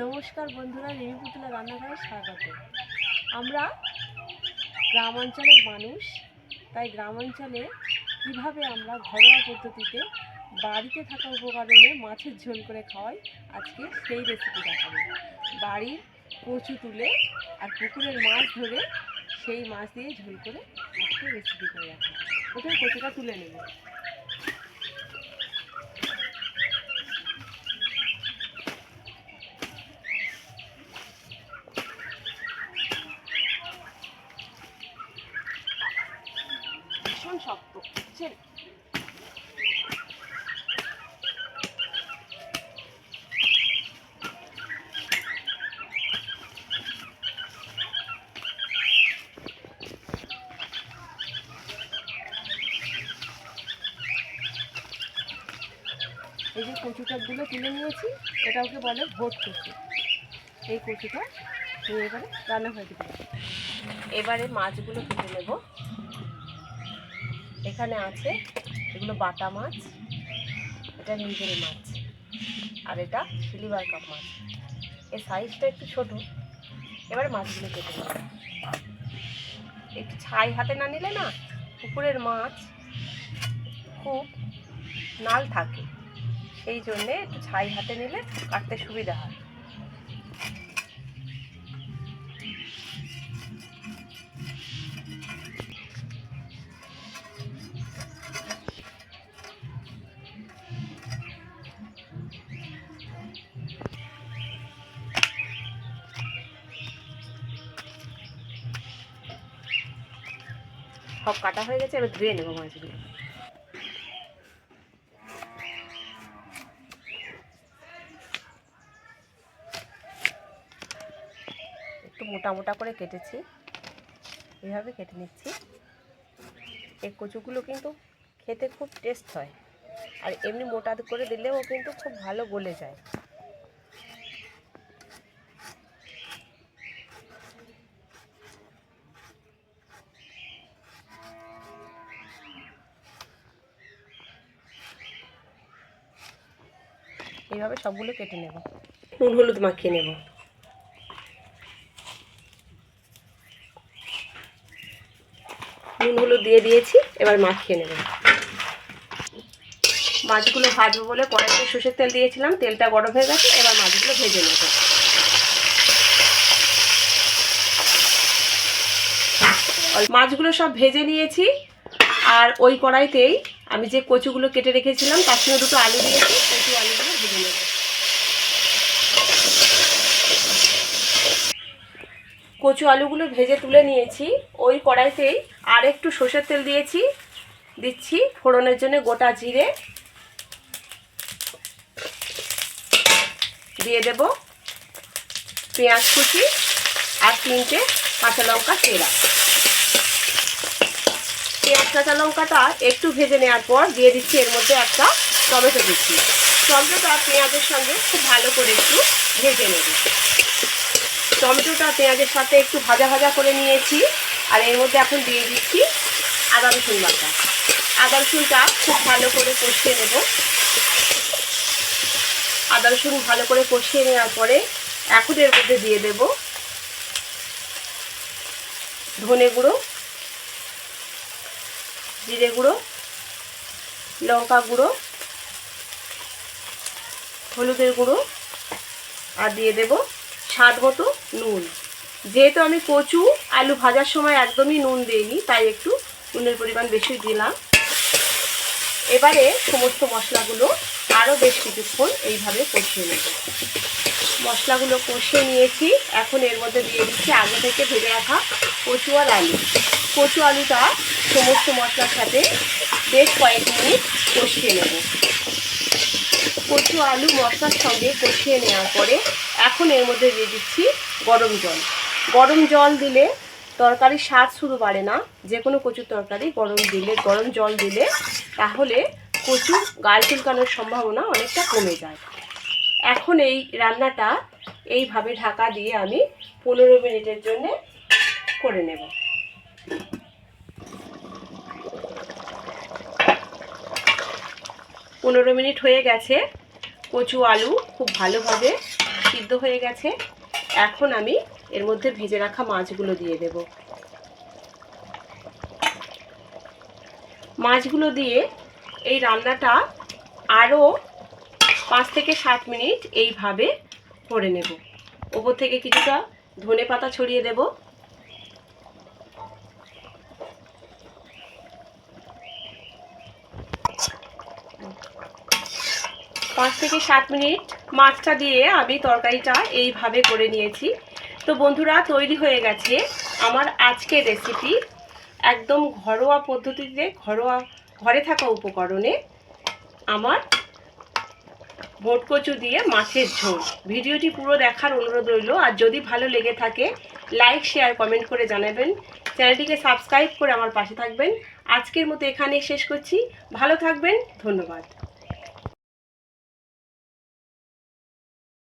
নমস্কার বন্ধুরা, রিমি পুতুলা রান্নাঘরে স্বাগত। আমরা গ্রাম অঞ্চলের মানুষ, তাই গ্রাম অঞ্চলে কীভাবে আমরা ঘরোয়া পদ্ধতিতে বাড়িতে থাকা উপকরণে মাছের ঝোল করে খাওয়াই, আজকে সেই রেসিপি দেখাবো। বাড়ির কচু তুলে আর পুকুরের মাছ ধরে সেই মাছ দিয়ে ঝোল করে আজকে রেসিপি করে রাখব প্রথমে কচুটা তুলে নেব। শক্ত। বুঝছেন এই যে কচুটাগুলো তুলে নিয়েছি এটা ওকে বলে ভোট কচু। এই কচুটা এবারে রান্না হয়ে দিতে এবারে মাছগুলো কেটে নেব। এখানে আছে এগুলো বাটা মাছ, এটা নিজের মাছ, আর এটা সিলিভার কাপ মাছ। এর সাইজটা একটু ছোট, এবারে মাছগুলো কেটে নেব। একটু ছাই হাতে না নিলে না পুকুরের মাছ খুব নাল থাকে, সেই জন্যে একটু ছাই হাতে নিলে কাটতে সুবিধা হয়। সব কাটা হয়ে গেছে, এবার ধুয়ে নেব মাছগুলো একটু মোটা মোটা করে কেটেছি। এভাবে কেটে নিচ্ছি। এই কচুগুলো কিন্তু খেতে খুব টেস্ট হয়। আর এমনি মোটা করে দিলেও কিন্তু খুব ভালো গলে যায়। এইভাবে সবগুলো কেটে নেব। নুন, হলুদ মাখিয়ে নেব। নুন, হলুদ দিয়ে দিয়েছি, এবার মাখিয়ে নেব। মাছগুলো ভাজবো বলে কড়াইতে সর্ষের তেল দিয়েছিলাম, তেলটা গরম হয়ে গেছে, এবার মাছগুলো ভেজে নেব। মাছগুলো সব ভেজে নিয়েছি, আর ওই কড়াইতেই আমি যে কচুগুলো কেটে রেখেছিলাম, তার সঙ্গে দুটো আলু দিয়েছি, কচু আলুগুলো কচু আলুগুলো ভেজে তুলে নিয়েছি। ওই কড়াইতেই আর একটু সর্ষের তেল দিয়েছি। দিচ্ছি ফোড়নের জন্য গোটা জিরে। দিয়ে দেব পেঁয়াজ কুচি আর তিনটে কাঁচা লঙ্কা চেরা। পেঁয়াজ কাঁচা লঙ্কাটা একটু ভেজে নেওয়ার পর দিয়ে দিচ্ছি এর মধ্যে একটা টমেটো দিচ্ছি। টমেটোটা পেঁয়াজের সঙ্গে খুব ভালো করে একটু ভেজে নেব। টমেটোটা পেঁয়াজের সাথে একটু ভাজা ভাজা করে নিয়েছি। আর এর মধ্যে এখন দিয়ে দিচ্ছি আদা রসুন বাটা। আদা রসুনটা খুব ভালো করে কষিয়ে নেব। আদা রসুন ভালো করে কষিয়ে নেওয়ার পরে এখন এর মধ্যে দিয়ে দেব ধনে গুঁড়ো, জিরে গুঁড়ো, লঙ্কা গুঁড়ো হলুদের গুঁড়ো আর দিয়ে দেব স্বাদ মতো নুন। যেহেতু আমি কচু, আলু ভাজার সময় একদমই নুন দিইনি, তাই একটু নুনের পরিমাণ বেশি দিলাম। এবারে সমস্ত মশলাগুলো আরও বেশ কিছুক্ষণ এইভাবে কষিয়ে নেব। মশলাগুলো কষিয়ে নিয়েছি, এখন এর মধ্যে দিয়ে দিচ্ছি আগে থেকে ভেজে রাখা কচু আর আলু। কচু আলুটা সমস্ত মশলার সাথে বেশ কয়েক মিনিট কষিয়ে নেব। কচু, আলু, মশলার সঙ্গে কষিয়ে নেওয়ার পরে এখন এর মধ্যে দিয়ে দিচ্ছি গরম জল। গরম জল দিলে তরকারির স্বাদ শুধু বাড়ে না। যে কোনো কচুর তরকারি গরম দিলে, গরম জল দিলে তাহলে কচু গাল চুলকানোর সম্ভাবনা অনেকটা কমে যায়। এখন এই রান্নাটা এইভাবে ঢাকা দিয়ে আমি পনেরো মিনিটের জন্যে করে নেব। পনেরো মিনিট হয়ে গেছে। কচু আলু খুব ভালোভাবে সিদ্ধ হয়ে গেছে। এখন আমি এর মধ্যে ভেজে রাখা মাছগুলো দিয়ে দেব। মাছগুলো দিয়ে এই রান্নাটা আরও পাঁচ থেকে সাত মিনিট এইভাবে করে নেব। ওপর থেকে কিছুটা ধনে পাতা ছড়িয়ে দেব। পাঁচ থেকে সাত মিনিট মাছটা দিয়ে আমি তরকারিটা এইভাবে করে নিয়েছি। তো বন্ধুরা, তৈরি হয়ে গেছে আমার আজকের রেসিপি একদম ঘরোয়া পদ্ধতিতে, ঘরোয়া, ঘরে থাকা উপকরণে আমার ভোটকচু দিয়ে মাছের ঝোল। ভিডিওটি পুরো দেখার অনুরোধ রইল। আর যদি ভালো লেগে থাকে লাইক শেয়ার কমেন্ট করে জানাবেন। চ্যানেলটিকে সাবস্ক্রাইব করে আমার পাশে থাকবেন। আজকের মতো এখানে শেষ করছি। ভালো থাকবেন। ধন্যবাদ।